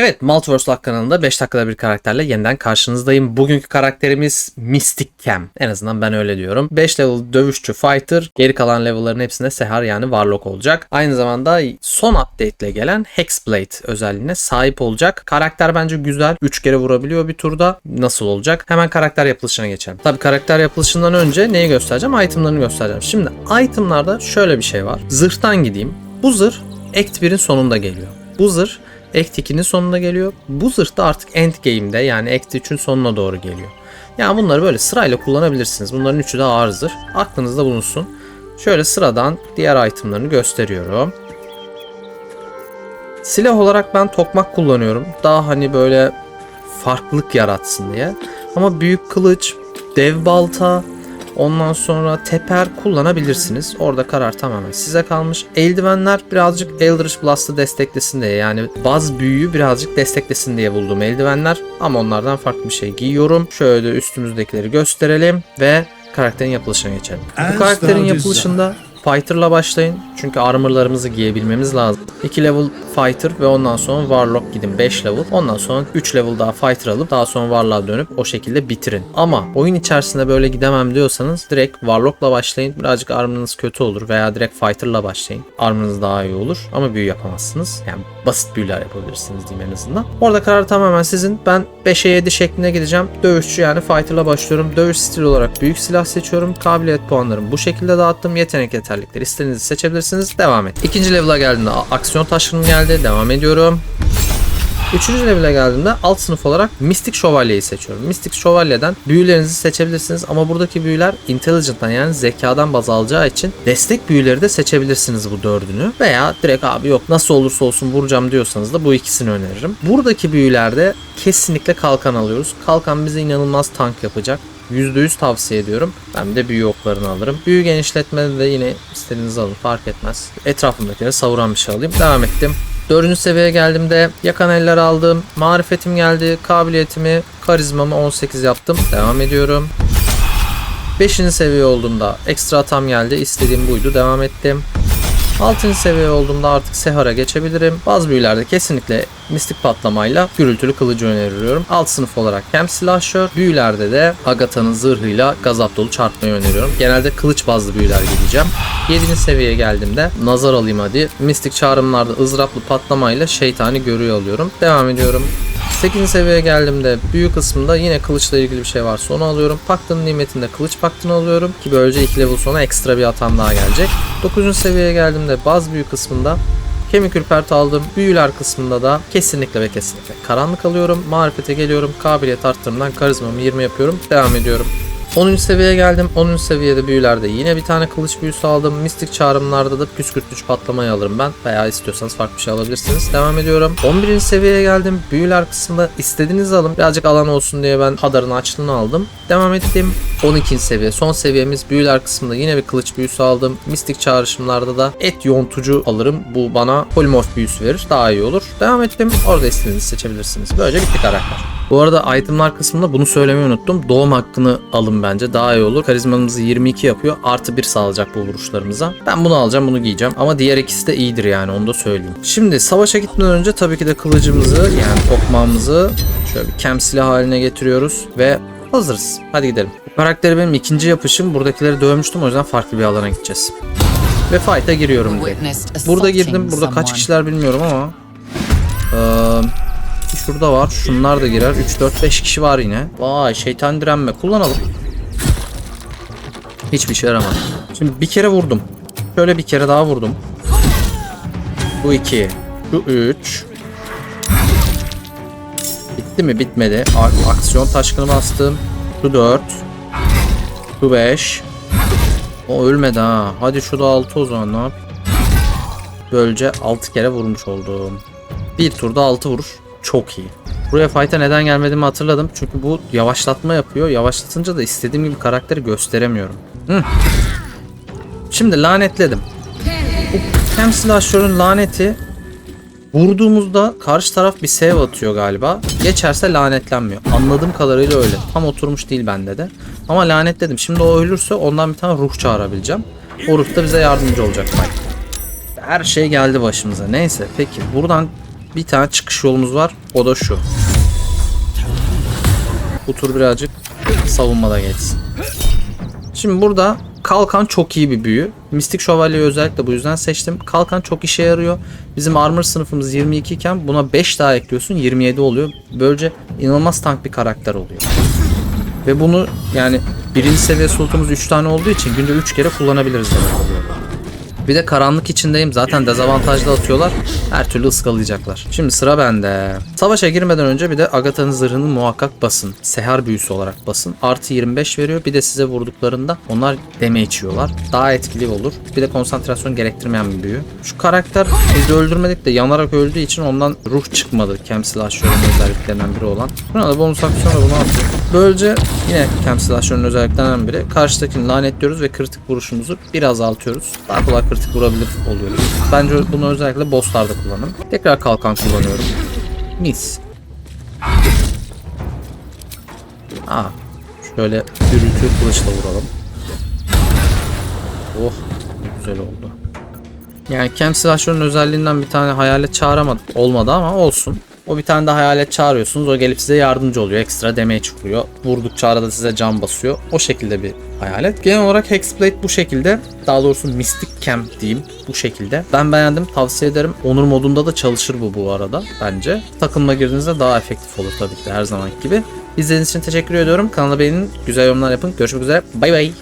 Evet, Multiverse Lock kanalında 5 dakikada bir karakterle yeniden karşınızdayım. Bugünkü karakterimiz Mystic Cam. En azından ben öyle diyorum. 5 level dövüşçü fighter. Geri kalan level'ların hepsinde Sehar yani Warlock olacak. Aynı zamanda son update ile gelen Hexblade özelliğine sahip olacak. Karakter bence güzel. 3 kere vurabiliyor bir turda. Nasıl olacak? Hemen karakter yapılışına geçelim. Tabii karakter yapılışından önce neyi göstereceğim? Itemlarını göstereceğim. Şimdi itemlarda şöyle bir şey var. Zırhtan gideyim. Bu zırh Act 1'in sonunda geliyor. Bu zırh Act 2'nin sonuna geliyor. Bu zırh da artık end game'de yani Act 3'ün sonuna doğru geliyor. Yani bunları böyle sırayla kullanabilirsiniz. Bunların üçü de ağır zırh. Aklınızda bulunsun. Şöyle sıradan diğer itemlarını gösteriyorum. Silah olarak ben tokmak kullanıyorum. Daha hani böyle farklılık yaratsın diye. Ama büyük kılıç, dev balta, ondan sonra teper kullanabilirsiniz. Orada karar tamamen size kalmış. Eldivenler birazcık Eldritch Blast'ı desteklesin diye yani baz büyüyü birazcık desteklesin diye bulduğum eldivenler. Ama onlardan farklı bir şey giyiyorum. Şöyle üstümüzdekileri gösterelim ve karakterin yapılışına geçelim. Bu karakterin yapılışında Fighter'la başlayın. Çünkü armorlarımızı giyebilmemiz lazım. 2 level Fighter ve ondan sonra Warlock gidin 5 level. Ondan sonra 3 level daha Fighter alıp daha sonra Warlock'a dönüp o şekilde bitirin. Ama oyun içerisinde böyle gidemem diyorsanız direkt Warlock'la başlayın. Birazcık armorınız kötü olur veya direkt Fighter'la başlayın. Armorınız daha iyi olur ama büyü yapamazsınız. Yani basit büyüler yapabilirsiniz diyeyim en azından. Orada karar tamamen sizin. Ben 5'e 7 şeklinde gideceğim. Dövüşçü yani Fighter'la başlıyorum. Dövüş stili olarak büyük silah seçiyorum. Kabiliyet puanlarımı bu şekilde dağıttım. Yetenek yeterlikleri istediğinizi seçebilirsiniz. Devam et. İkinci level'a geldiğinde aksiyon taşkınım geldi. Devam ediyorum. Üçüncü level'e geldiğimde alt sınıf olarak Mystic Şövalye'yi seçiyorum. Mystic Şövalye'den büyülerinizi seçebilirsiniz ama buradaki büyüler Intelligent'tan yani zekadan baz alacağı için destek büyüleri de seçebilirsiniz bu dördünü. Veya direkt abi yok nasıl olursa olsun vuracağım diyorsanız da bu ikisini öneririm. Buradaki büyülerde kesinlikle kalkan alıyoruz. Kalkan bize inanılmaz tank yapacak. %100 tavsiye ediyorum. Ben de büyü oklarını alırım. Büyü genişletmede de yine istediğinizi alın fark etmez. Etrafımdakileri savuran bir şey alayım. Devam ettim. Dördüncü seviyeye geldiğimde yakan eller aldım. Marifetim geldi. Kabiliyetimi, karizmamı 18 yaptım. Devam ediyorum. Beşinci seviye olduğumda ekstra tam geldi. İstediğim buydu. Devam ettim. 6. seviye olduğumda artık Sehar'a geçebilirim. Bazı büyülerde kesinlikle mistik patlamayla gürültülü kılıcı öneriyorum. Alt sınıf olarak hem silahşör, büyülerde de Agatha'nın zırhıyla gazap dolu çarpmayı öneriyorum. Genelde kılıç bazlı büyüler gideceğim. 7. seviyeye geldiğimde nazar alayım hadi. Mistik çağrımlarda ızraplı patlamayla şeytani görüyor alıyorum. Devam ediyorum. 8. seviyeye geldiğimde büyü kısmında yine kılıçla ilgili bir şey varsa onu alıyorum. Paktının nimetinde kılıç paktını alıyorum ki böylece 2 level sonra ekstra bir atam daha gelecek. 9. seviyeye geldiğimde baz büyü kısmında Kemik ürpert aldım. Büyüler kısmında da kesinlikle ve kesinlikle karanlık alıyorum. Marifete geliyorum. Kabiliyet arttırımdan karizmamı 20 yapıyorum. Devam ediyorum. 10. seviyeye geldim. 10. seviyede büyülerde yine bir tane kılıç büyüsü aldım. Mistik çağrımlarda da püskürtücü patlamayı alırım ben. Veya istiyorsanız farklı bir şey alabilirsiniz. Devam ediyorum. 11. seviyeye geldim. Büyüler kısmında istediğinizi alın. Birazcık alan olsun diye ben Hadar'ın açlığını aldım. Devam ettim. 12. seviye. Son seviyemiz büyüler kısmında yine bir kılıç büyüsü aldım. Mistik çağrışımlarda da et yontucu alırım. Bu bana polimorf büyüsü verir. Daha iyi olur. Devam ettim. Orada istediğinizi seçebilirsiniz. Böylece bitti karakter. Bu arada itemlar kısmında bunu söylemeyi unuttum. Doğum hakkını alın bence daha iyi olur. Karizmamızı 22 yapıyor. Artı 1 sağlayacak bu vuruşlarımıza. Ben bunu alacağım bunu giyeceğim. Ama diğer ikisi de iyidir yani onu da söyleyeyim. Şimdi savaşa gitmeden önce tabii ki de kılıcımızı yani tokmağımızı şöyle bir kem silah haline getiriyoruz ve hazırız. Hadi gidelim. Bu karakteri benim ikinci yapışım. Buradakileri dövmüştüm o yüzden farklı bir alana gideceğiz. Ve fight'a giriyorum direkt. Burada girdim. Burada kaç kişiler bilmiyorum ama. Eee Şurada var. Şunlar da girer. 3, 4, 5 kişi var yine. Vay şeytan direnme. Kullanalım. Hiçbir şey yaramadı. Şimdi bir kere vurdum. Şöyle bir kere daha vurdum. Bu 2. Şu 3. Bitti mi? Bitmedi. Aksiyon taşkını bastım. Şu 4. Şu 5. O ölmedi ha. Hadi şu da 6 o zaman ne yap? Böylece 6 kere vurmuş oldum. Bir turda 6 vuruş. Çok iyi. Buraya fight'a neden gelmediğimi hatırladım. Çünkü bu yavaşlatma yapıyor. Yavaşlatınca da istediğim gibi karakteri gösteremiyorum. Hı. Şimdi lanetledim. Bu Cam Slasher'ın laneti vurduğumuzda karşı taraf bir save atıyor galiba. Geçerse lanetlenmiyor. Anladığım kadarıyla öyle. Tam oturmuş değil bende de. Ama lanetledim. Şimdi o ölürse ondan bir tane ruh çağırabileceğim. O ruh da bize yardımcı olacak fight. Her şey geldi başımıza. Neyse peki buradan bir tane çıkış yolumuz var. O da şu. Bu tur birazcık savunmada geçsin. Şimdi burada kalkan çok iyi bir büyü. Mistik Şövalye'yi özellikle bu yüzden seçtim. Kalkan çok işe yarıyor. Bizim armor sınıfımız 22 iken buna 5 daha ekliyorsun 27 oluyor. Böylece inanılmaz tank bir karakter oluyor. Ve bunu yani birinci seviye slotumuz 3 tane olduğu için günde 3 kere kullanabiliriz demek oluyor. Bir de karanlık içindeyim. Zaten dezavantajlı atıyorlar. Her türlü ıskalayacaklar. Şimdi sıra bende. Savaşa girmeden önce bir de Agatha'nın zırhını muhakkak basın. Seher büyüsü olarak basın. Artı 25 veriyor. Bir de size vurduklarında onlar deme içiyorlar. Daha etkili olur. Bir de konsantrasyon gerektirmeyen bir büyü. Şu karakter biz de öldürmedik de yanarak öldüğü için ondan ruh çıkmadı. Kemsil Aşör'ün özelliklerinden biri olan. Buna da bonus aksiyonla bunu atıyor. Böylece yine Kemsil Aşör'ün özelliklerinden biri. Karşıdakini lanetliyoruz ve kritik vuruşumuzu biraz azaltıyoruz. Daha kolay kritik vurabilir oluyoruz. Bence bunu özellikle bosslarda kullanın. Tekrar kalkan kullanıyorum. Mis. Aa, şöyle gürültü kılıçla vuralım. Oh, güzel oldu. Yani Camp Slasher'ın özelliğinden bir tane hayalet çağıramadı olmadı ama olsun. O bir tane de hayalet çağırıyorsunuz. O gelip size yardımcı oluyor. Ekstra damage vuruyor. Vurdukça arada size can basıyor. O şekilde bir hayalet. Genel olarak Hexblade bu şekilde. Daha doğrusu Mystic Camp diyeyim bu şekilde. Ben beğendim. Tavsiye ederim. Onur modunda da çalışır bu bu arada bence. Takımla girdiğinizde daha efektif olur tabii ki de her zamanki gibi. İzlediğiniz için teşekkür ediyorum. Kanala beğenin. Güzel yorumlar yapın. Görüşmek üzere. Bay bay.